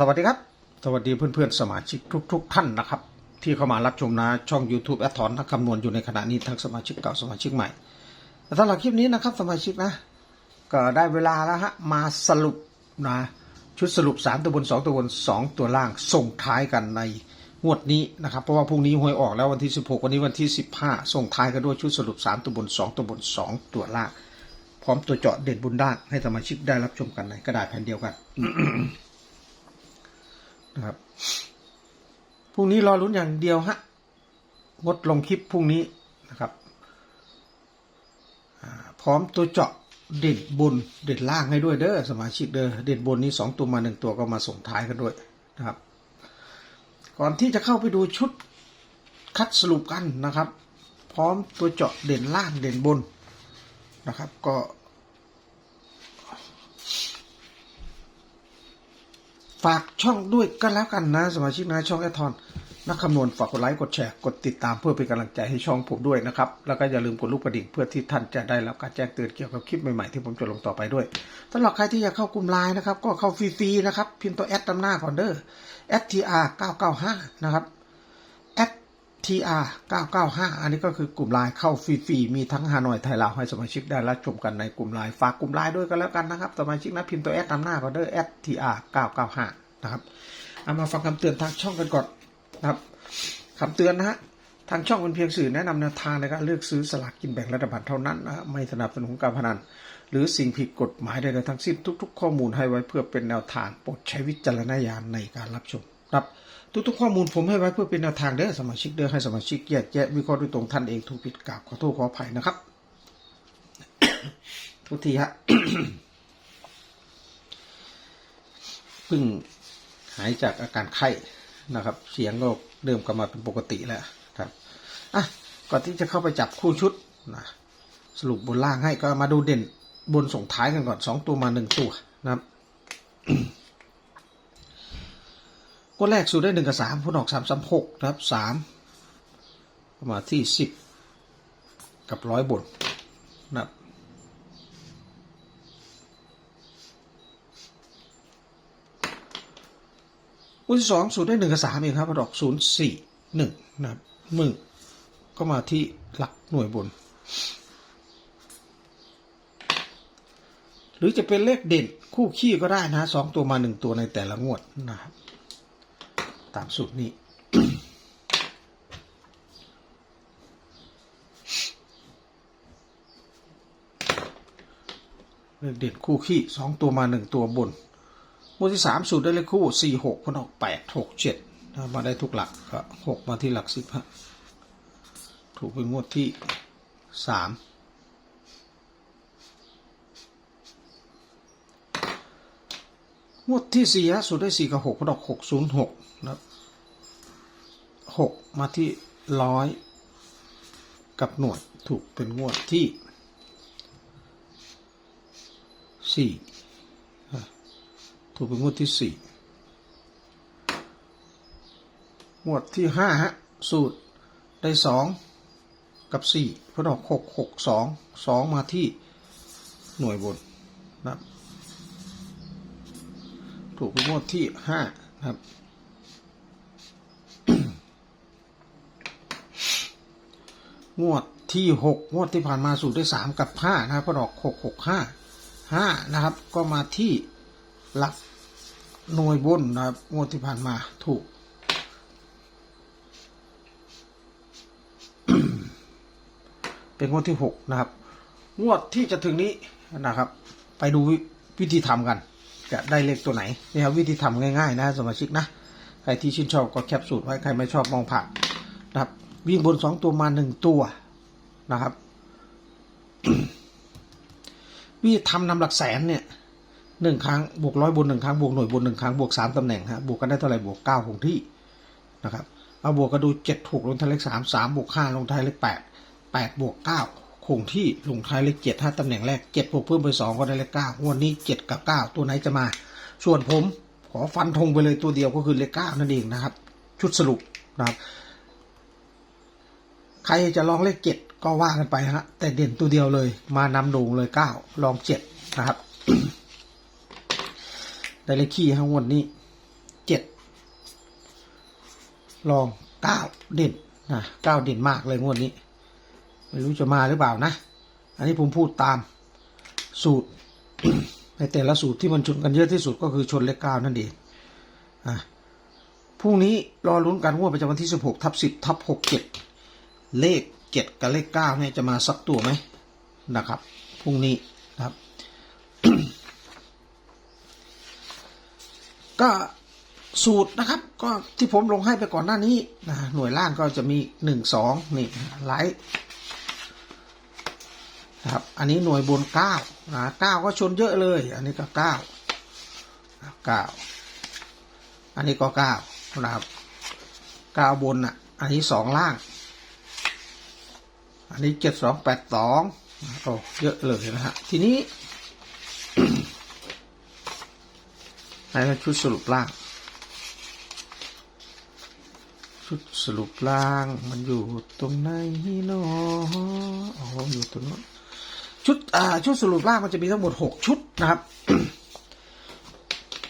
สวัสดีครับ สวัสดีเพื่อนๆ สมาชิกทุก ๆ ท่านนะครับ ที่เข้ามารับชมนะช่อง YouTube แอดทอนนักคำนวณอยู่ในขณะนี้ทั้งสมาชิกเก่าสมาชิกใหม่สำหรับคลิปนี้นะครับสมาชิกนะ ก็ได้เวลาแล้วฮะมาสรุปนะชุดสรุป 3 ตัวบน 2 ตัวบน 2 ตัวล่างส่งท้ายกันในงวดนี้นะครับ เพราะว่าพรุ่งนี้หวยออกแล้ววันที่ 16 วันนี้วันที่ 15 ส่งท้ายกันด้วยชุดสรุป 3 ตัวบน 2 ตัวบน 2 ตัวล่าง พร้อมตัวเจาะเด่นบุญด้านให้สมาชิกได้รับชมกันในกระดาษแผ่นเดียวกัน นะครับพรุ่งนี้รอลุ้นอย่างเดียวฮะงดลงคลิปพรุ่งนี้นะครับพร้อมตัวเจาะเด่นบนเด่นล่างให้ด้วยเด้อสมาชิกเด้อเด่นบนนี้สองตัวมาหนึ่งตัวก็มาส่งท้ายกันด้วยนะครับ ก่อนที่จะเข้าไปดูชุดคัดสรุปกันนะครับ พร้อมตัวเจาะเด่นล่างเด่นบนนะครับ ก็ ฝากช่องด้วยก็แล้วกันนะ สมาชิกนะช่องแอทอนนักคำนวณฝากกดไลค์กดแชร์กดติดตามเพื่อเป็นกำลังใจให้ช่องผมด้วยนะครับ แล้วก็อย่าลืมกดลูกกระดิ่งเพื่อที่ท่านจะได้รับการแจ้งเตือนเกี่ยวกับคลิปใหม่ๆที่ผมจะลงต่อไปด้วยสำหรับใครที่อยากเข้ากลุ่มไลน์นะครับ ก็เข้าฟรีๆนะครับ พิมพ์ตัวแอดตำหน้าก่อนเด้อ STR 995นะครับ TR 995 อันนี้ก็คือกลุ่มไลน์เข้าฟรีๆ มีทั้งฮานอยไทยลาวให้สมาชิกได้รับชมกันในกลุ่มไลน์ฝากกลุ่มไลน์ด้วยก็แล้วกันนะครับ สมาชิกนะพิมพ์ตัวแอดตามหน้าก่อนเด้อ STR 995 นะครับเอามาฟังคำเตือนทางช่องกันก่อนนะครับคำเตือนนะฮะทางช่องเป็นเพียงสื่อแนะนำแนวทางในการเลือกซื้อสลากกินแบ่งรัฐบาลเท่านั้นนะฮะไม่สนับสนุนการพนัน หรือสิ่งผิดกฎหมายใดๆทั้งสิ้นทุก ๆ ข้อมูลให้ไว้เพื่อเป็นแนวทางโปรดใช้วิจารณญาณในการรับชมครับ ทุกๆข้อมูลผมให้ไว้เพื่อเป็นแนวทางเด้อสมาชิกเด้อให้สมาชิกแยกแยะวิเคราะห์ด้วยตรงท่านเองถูกผิดกราบขอโทษขออภัยนะครับทุกทีฮะเพิ่งหายจากอาการไข้นะครับ เสียงก็เริ่มกลับมาเป็นปกติแล้วครับอะก่อนที่จะเข้าไปจับคู่ชุดนะสรุปบนล่างให้ก็มาดูเด่นบนส่งท้ายกันก่อนสองตัวมาหนึ่งตัวนะครับ ก็แรกสูตรได้หนึ่งกับสามผลออกสามสามหกนะครับสามมาที่สิบกับร้อยบนนะครับวันที่สองสูตรได้หนึ่งกับสามเองครับผลออกศูนย์สี่หนึ่งนะครับมึงก็มาที่หลักหน่วยบน หรือจะเป็นเลขเด่นคู่ขี้ก็ได้นะสองตัวมาหนึ่งตัวในแต่ละงวดนะครับ ตามสูตรนี้เลขเด่นคู่ขี้สองตัวมาหนึ่งตัวบนงวดที่สามสูตรได้เลขคู่สี่หกพนออกแปดหกเจ็ดมาได้ทุกหลักก็หกมาที่หลักสิบฮะถูกเป็นงวดที่สามงวดที่สี่ฮะสูตรได้สี่กับหกพนออกหกศูนย์หก หกมาที่ร้อยกับหน่วยถูกเป็นงวดที่สี่ถูกเป็นงวดที่สี่งวดที่ห้าฮะสูตรได้สองกับสี่เพราะดอกหกหกสองสองมาที่หน่วยบนนะครับถูกเป็นงวดที่ห้านะครับ งวดที่หกงวดที่ผ่านมาสูตรได้สามกับห้านะครับก็ดอกหกหกห้าห้านะครับ ก็มาที่หลักหน่วยบนนะครับงวดที่ผ่านมาถูกเป็นงวดที่หกนะครับ งวดที่จะถึงนี้นะครับ ไปดูวิธีทำกัน จะได้เลขตัวไหนนี่ครับวิธีทำง่ายๆนะสมาชิกนะใครที่ชื่นชอบก็แคปสูตรไว้ใครไม่ชอบมองผ่านนะครับ วิ่งบนสองตัวมาหนึ่งตัวนะครับวิธีทำนำหลักแสนเนี่ยหนึ่งครั้งบวกร้อยบนหนึ่งครั้งบวกหน่วยบนหนึ่งครั้งบวกสามตำแหน่งฮะบวกกันได้เท่าไหร่บวกเก้าคงที่นะครับเอาบวกก็ดูเจ็ดถูกลงท้ายเลขสามสามบวกห้าลงท้ายเลขแปดแปดบวกเก้าคงที่ลงท้ายเลขเจ็ดห้าตำแหน่งแรกเจ็ดบวกเพิ่มไปสองก็ได้เลขเก้างวดนี้เจ็ดกับเก้าตัวไหนจะมา ส่วนผมขอฟันธงไปเลยตัวเดียวก็คือเลขเก้านั่นเองนะครับ ชุดสรุปนะครับ ใครจะลองเลขเจ็ดก็ว่ากันไปฮะแต่เด่นตัวเดียวเลย มานำโด่งเลยเก้าลองเจ็ดนะครับได้เลขขี้ทั้งวันนี้เจ็ดลองเก้าเด่นนะเก้าเด่นมากเลยงวดนี้ ไม่รู้จะมาหรือเปล่านะ อันนี้ผมพูดตามสูตร ในแต่ละสูตรที่มันชนกันเยอะที่สุดก็คือชนเลขเก้านั่นเองอะพรุ่งนี้รอลุ้นกันงวดประจำวันที่สิบหกทับสิบทับหก เลขเจ็ดกับเลขเก้าเนี่ยจะมาสักตัวไหมนะครับพรุ่งนี้นะครับ ก็สูตรนะครับ ก็ที่ผมลงให้ไปก่อนหน้านี้นะหน่วยล่างก็จะมีหนึ่งสองนี่ไลท์นะครับ อันนี้หน่วยบนเก้านะเก้าก็ชนเยอะเลย อันนี้ก็เก้าเก้าอันนี้ก็เก้านะครับเก้าบนอะ อันนี้สองล่าง อันนี้เจ็ดสองแปดสองโอ้เยอะเลยนะฮะ ทีนี้ในชุดสรุปล่าง ชุดสรุปล่างมันอยู่ตรงไหนเนาะอ๋ออยู่ตรงนั้นชุดอ่าชุดสรุปล่างมันจะมีทั้งหมดหกชุดนะครับ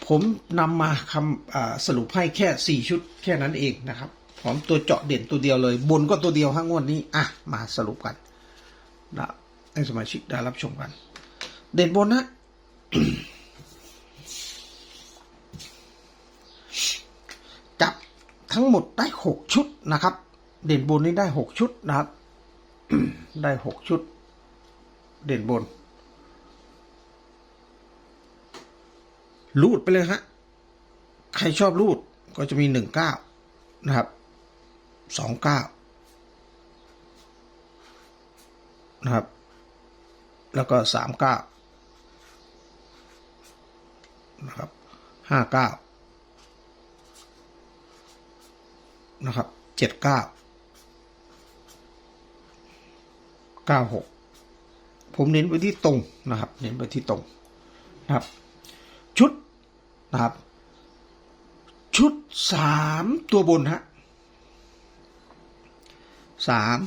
ผมนำมาคำสรุปให้แค่สี่ชุดแค่นั้นเองนะครับ ผมตัวเจาะเด่นตัวเดียวเลย บนก็ตัวเดียวห้างวดนี้ อะ มาสรุปกันนะให้สมาชิกได้รับชมกัน เด่นบนนะ จับทั้งหมดได้หกชุดนะครับ เด่นบนนี้ได้หกชุดนะครับ ได้หกชุด เด่นบนรูดไปเลยฮะ ใครชอบรูดก็จะมีหนึ่งเก้านะครับ สองเก้านะครับ แล้วก็สามเก้านะครับห้าเก้านะครับเจ็ดเก้าเก้าหกผมเน้นไปที่ตรงนะครับ เน้นไปที่ตรงนะครับ ชุดนะครับ ชุดสามตัวบนฮะ สาม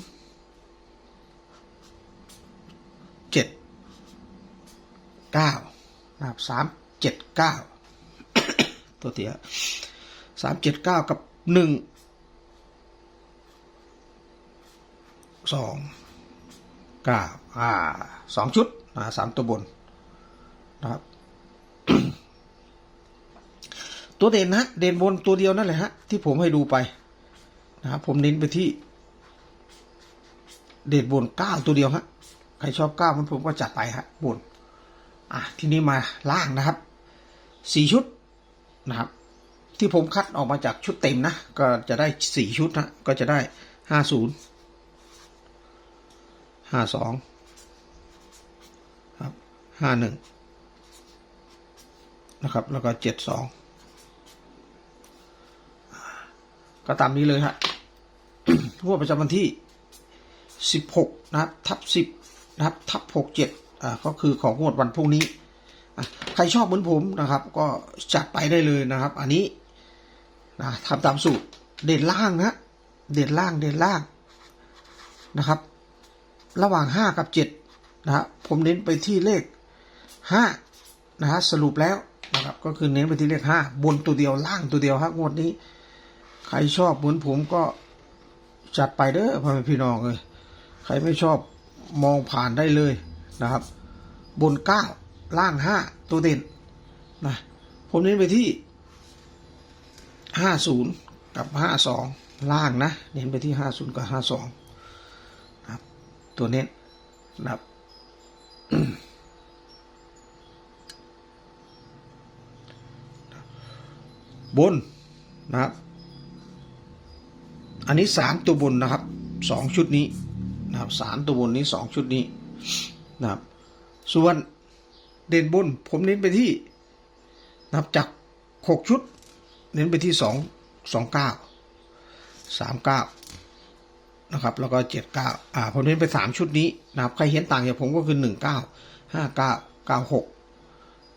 เจ็ดเก้านะครับสามเจ็ดเก้าตัวเตี้ยสามเจ็ดเก้ากับหนึ่งสองเก้าอ่าสองชุดอ่าสามตัวบนนะครับตัวเด่นนะเด่นบนตัวเดียวนั่นแหละฮะที่ผมให้ดูไปนะครับผมเน้นไปที่ เด่นบนเก้าตัวเดียวฮะใครชอบเก้ามันผมก็จัดไปฮะบนอะทีนี้มาล่างนะครับสี่ชุดนะครับ ที่ผมคัดออกมาจากชุดเต็มนะ ก็จะได้สี่ชุดนะก็จะได้ห้าศูนย์ห้าสองครับห้าหนึ่งนะครับ แล้วก็เจ็ดสองก็ตามนี้เลยฮะงวประจำวันที่ 16 นะครับ ทับ 10 นะครับ ทับ 67 อ่า ก็คือของงวดวันพรุ่งนี้ ใครชอบเหมือนผมนะครับ ก็จัดไปได้เลยนะครับ อันนี้นะทำตามสูตร เด่นล่างนะ เด่นล่าง เด่นล่างนะครับ ระหว่าง 5 กับ 7 นะฮะผมเน้นไปที่เลข 5 นะฮะ สรุปแล้วนะครับ ก็คือเน้นไปที่เลข 5 บนตัวเดียว ล่างตัวเดียวครับงวดนี้ ใครชอบเหมือนผมก็จัดไปเด้อพ่อแม่พี่น้องเลย ใครไม่ชอบมองผ่านได้เลยนะครับ บนเก้าล่างห้าตัวเด่นนะผมเน้นไปที่ห้าศูนย์กับห้าสองล่างนะเน้นไปที่ห้าศูนย์กับห้าสองนะครับตัวเน้นนะครับบนนะครับ อันนี้สามตัวบนนะครับสองชุดนี้ นะครับสามตัวบนนี้สองชุดนี้นะครับ ส่วนเด่นบนผมเน้นไปที่นับจากหกชุด เน้นไปที่สองสองเก้าสามเก้านะครับ แล้วก็เจ็ดเก้าอ่าผมเน้นไปสามชุดนี้นะครับ ใครเห็นต่างจากผมก็คือหนึ่งเก้าห้าเก้าเก้าหก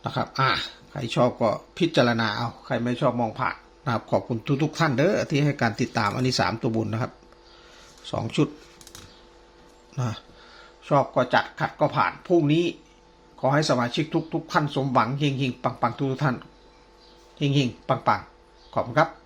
นะครับ อ่า ใครชอบก็พิจารณาเอา ใครไม่ชอบมองผ่านนะครับ ขอบคุณทุกๆท่านเด้อที่ให้การติดตามอันนี้สามตัวบุญนะครับสองชุด นะชอบก็จัดขัดก็ผ่านพรุ่งนี้ ขอให้สมาชิกทุกๆท่านสมหวังเฮงๆปังๆทุกๆท่านเฮงๆปังๆขอบคุณครับ